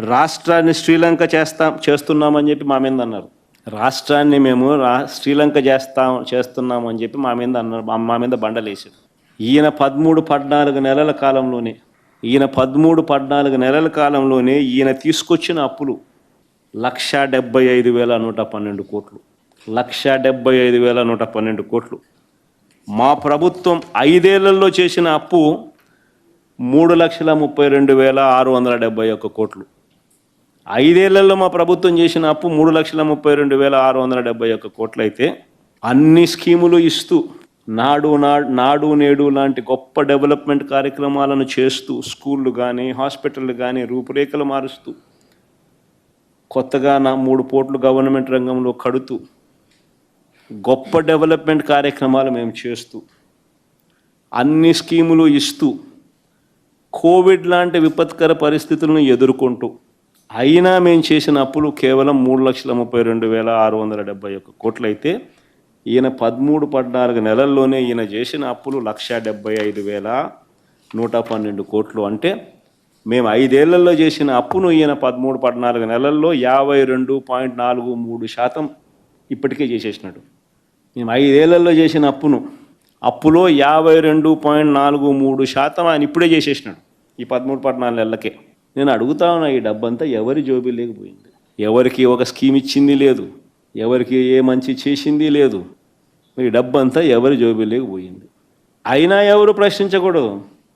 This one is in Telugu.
రాష్ట్రాన్ని శ్రీలంక చేస్తాం చేస్తున్నామని చెప్పి మా మీద అన్నారు. రాష్ట్రాన్ని మేము రా శ్రీలంక చేస్తాం చేస్తున్నామని చెప్పి మా మీద అన్నారు. మా- మా మీద బండలేసారు ఈయన పదమూడు పద్నాలుగు నెలల కాలంలోనే ఈయన పదమూడు పద్నాలుగు నెలల కాలంలోనే ఈయన తీసుకొచ్చిన అప్పులు లక్ష డెబ్బై ఐదు వేల నూట పన్నెండు కోట్లు. లక్ష డెబ్బై ఐదు వేల నూట పన్నెండు కోట్లు. మా ప్రభుత్వం ఐదేళ్ళలో చేసిన అప్పు మూడు లక్షల ముప్పై రెండు వేల ఆరు వందల డెబ్బై ఒక్క కోట్లు. ఐదేళ్ళలో మా ప్రభుత్వం చేసిన అప్పు మూడు లక్షల ముప్పై రెండు వేల ఆరు వందల డెబ్బై ఒక్క కోట్లు అయితే అన్ని స్కీములు ఇస్తూ నాడు నాడు నాడు నేడు లాంటి గొప్ప డెవలప్మెంట్ కార్యక్రమాలను చేస్తూ స్కూళ్ళు కానీ హాస్పిటళ్ళు కానీ రూపురేఖలు మారుస్తూ కొత్తగా నా మూడు పోట్లు గవర్నమెంట్ రంగంలో కడుతూ గొప్ప డెవలప్మెంట్ కార్యక్రమాలు మేము చేస్తూ అన్ని స్కీములు ఇస్తూ కోవిడ్ లాంటి విపత్కర పరిస్థితులను ఎదుర్కొంటూ అయినా మేము చేసిన అప్పులు కేవలం మూడు లక్షల ముప్పై రెండు వేల ఆరు వందల డెబ్బై ఒక్క కోట్లు అయితే ఈయన పదమూడు పద్నాలుగు నెలల్లోనే ఈయన చేసిన అప్పులు లక్ష డెబ్బై ఐదు వేల నూట పన్నెండు కోట్లు. అంటే మేము ఐదేళ్ళలో చేసిన అప్పును ఈయన పదమూడు పద్నాలుగు నెలల్లో యాభై రెండు పాయింట్ నాలుగు మూడు శాతం ఇప్పటికే చేసేసినాడు. మేము ఐదేళ్ళలో చేసిన అప్పును అప్పులో యాభై రెండు పాయింట్ నాలుగు మూడు శాతం ఆయన ఇప్పుడే చేసేసినాడు ఈ పదమూడు పద్నాలుగు నెలలకే. నేను అడుగుతా ఉన్నా ఈ డబ్బంతా ఎవరి జోబీ లేకపోయింది. ఎవరికి ఒక స్కీమ్ ఇచ్చింది లేదు. ఎవరికి ఏ మంచి చేసింది లేదు. ఈ డబ్బంతా ఎవరి జోబీ లేకపోయింది. అయినా ఎవరు ప్రశ్నించకూడదు.